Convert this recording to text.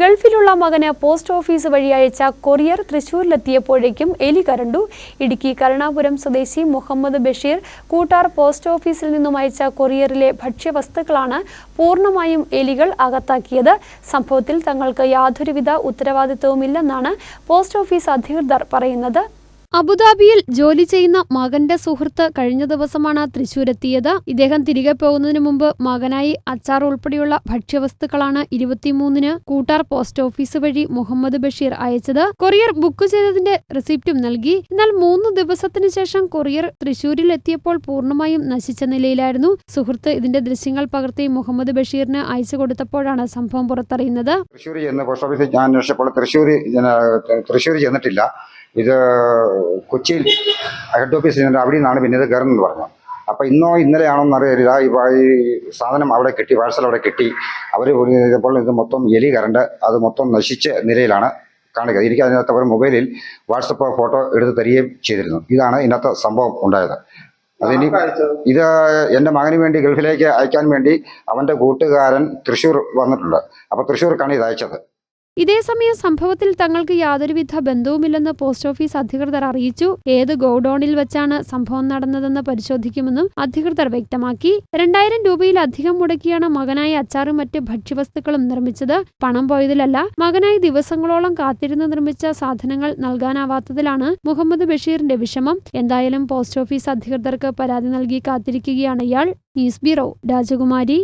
ഗൾഫിലുള്ള മകന് post office വഴി അയച്ച കൊറിയർ തൃശൂരിലെത്തിയപ്പോഴേക്കും എലി കരണ്ടു. ഇടുക്കി കരുണാപുരം സ്വദേശി മുഹമ്മദ് ബഷീർ കൂട്ടാർ പോസ്റ്റ് ഓഫീസിൽ നിന്നും അയച്ച കൊറിയറിലെ ഭക്ഷ്യവസ്തുക്കളാണ് പൂർണമായും എലികൾ അകത്താക്കിയത്. സംഭവത്തിൽ തങ്ങൾക്ക് യാതൊരുവിധ ഉത്തരവാദിത്വവുമില്ലെന്നാണ് പോസ്റ്റ് ഓഫീസ് അധികൃതർ പറയുന്നത്. അബുദാബിയിൽ ജോലി ചെയ്യുന്ന മകന്റെ സുഹൃത്ത് കഴിഞ്ഞ ദിവസമാണ് തൃശൂരെത്തിയത്. ഇദ്ദേഹം തിരികെ പോകുന്നതിന് മുമ്പ് മകനായി അച്ചാർ ഉൾപ്പെടെയുള്ള ഭക്ഷ്യവസ്തുക്കളാണ് ഇരുപത്തിമൂന്നിന് കൂട്ടാർ പോസ്റ്റ് ഓഫീസ് വഴി മുഹമ്മദ് ബഷീർ അയച്ചത്. കൊറിയർ ബുക്ക് ചെയ്തതിന്റെ റെസിപ്റ്റും നൽകി. എന്നാൽ മൂന്ന് ദിവസത്തിനു ശേഷം കൊറിയർ തൃശൂരിൽ എത്തിയപ്പോൾ പൂർണമായും നശിച്ച നിലയിലായിരുന്നു. സുഹൃത്ത് ഇതിന്റെ ദൃശ്യങ്ങൾ പകർത്തി മുഹമ്മദ് ബഷീറിന് അയച്ചു കൊടുത്തപ്പോഴാണ് സംഭവം പുറത്തറിയുന്നത്. തൃശ്ശൂർ ചെന്ന് ചെന്നിട്ടില്ല. ഇത് കൊച്ചിയിൽ ഹെഡ് ഓഫീസ് ചെയ്യുന്ന അവിടെ നിന്നാണ് പിന്നെ ഇത് കയറുന്നത് പറഞ്ഞു. അപ്പോൾ ഇന്നോ ഇന്നലെയാണോന്ന് അറിയില്ല. ഈ സാധനം അവിടെ കിട്ടി പാഴ്സൽ അവിടെ കിട്ടി. അവർ ഇപ്പോൾ ഇത് മൊത്തം എലി കറണ്ട് അത് മൊത്തം നശിച്ച നിലയിലാണ് കാണുക. എനിക്ക് അതിനകത്ത് അവർ മൊബൈലിൽ വാട്സപ്പ് ഫോട്ടോ എടുത്ത് തരികയും ചെയ്തിരുന്നു. ഇതാണ് ഇതിനകത്ത് സംഭവം ഉണ്ടായത്. അതിനി ഇത് എന്റെ മകന് വേണ്ടി ഗൾഫിലേക്ക് അയക്കാൻ വേണ്ടി അവന്റെ കൂട്ടുകാരൻ തൃശ്ശൂർ വന്നിട്ടുണ്ട്. അപ്പോൾ തൃശ്ശൂർക്കാണ് ഇത് അയച്ചത്. ഇതേസമയം സംഭവത്തിൽ തങ്ങൾക്ക് യാതൊരുവിധ ബന്ധവുമില്ലെന്ന് പോസ്റ്റ് ഓഫീസ് അധികൃതർ അറിയിച്ചു. ഏത് ഗോഡൌണിൽ വെച്ചാണ് സംഭവം നടന്നതെന്ന് പരിശോധിക്കുമെന്നും അധികൃതർ വ്യക്തമാക്കി. രണ്ടായിരം രൂപയിലധികം മുടക്കിയാണ് മകനായി അച്ചാറും മറ്റ് ഭക്ഷ്യവസ്തുക്കളും നിർമ്മിച്ചത്. പണം പോയതിലല്ല മകനായി ദിവസങ്ങളോളം കാത്തിരുന്ന് നിർമ്മിച്ച സാധനങ്ങൾ നൽകാനാവാത്തതിലാണ് മുഹമ്മദ് ബഷീറിന്റെ വിഷമം. എന്തായാലും പോസ്റ്റ് ഓഫീസ് അധികൃതർക്ക് പരാതി നൽകി കാത്തിരിക്കുകയാണ് ഇയാൾ. ന്യൂസ് ബ്യൂറോ രാജകുമാരി.